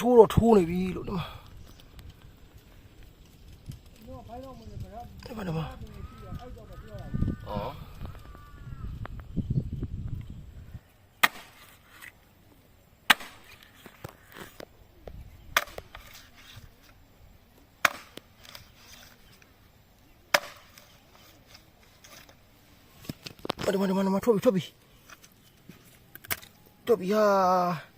ထိုးတော့ထိုးနေပြီလို့ဒီမှာဒီမှာဒီမှာအော်ဒီမှာဒီမှာဒီမှာထွက်ပြီထွက်ပြီထွက်ပြီဟာ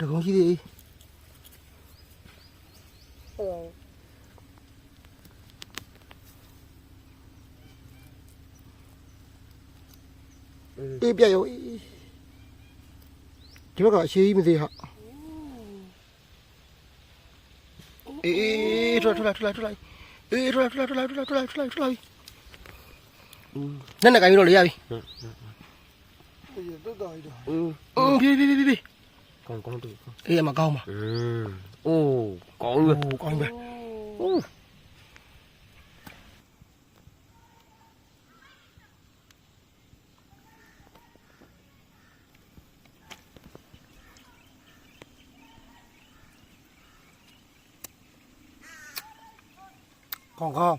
တကုံရှိသေးအေးဟုတ်အေးပြရောအေးဒီဘက်ကအရှိကြီးမသေးဟာအေးထွက်ထွက်ထွက်ထွက်အေးထွက်ထွက်ထွက်ထွက်ထွက်ထွက်ထွက်ထွက်နက်နက်ကင်ပြီးတော့လေရပြီဟုတ်ဟုတ်တော်တော်ကြီးတော့အင်းပြေးပြေးပြေးပြေး con con được không? Ê mà câu mà. Ừ. Ồ, con luôn. Ồ, con mà. Ồ. Ừ. Con không?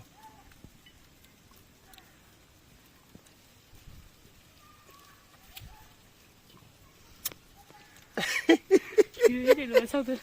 Yürüyün elime sadır.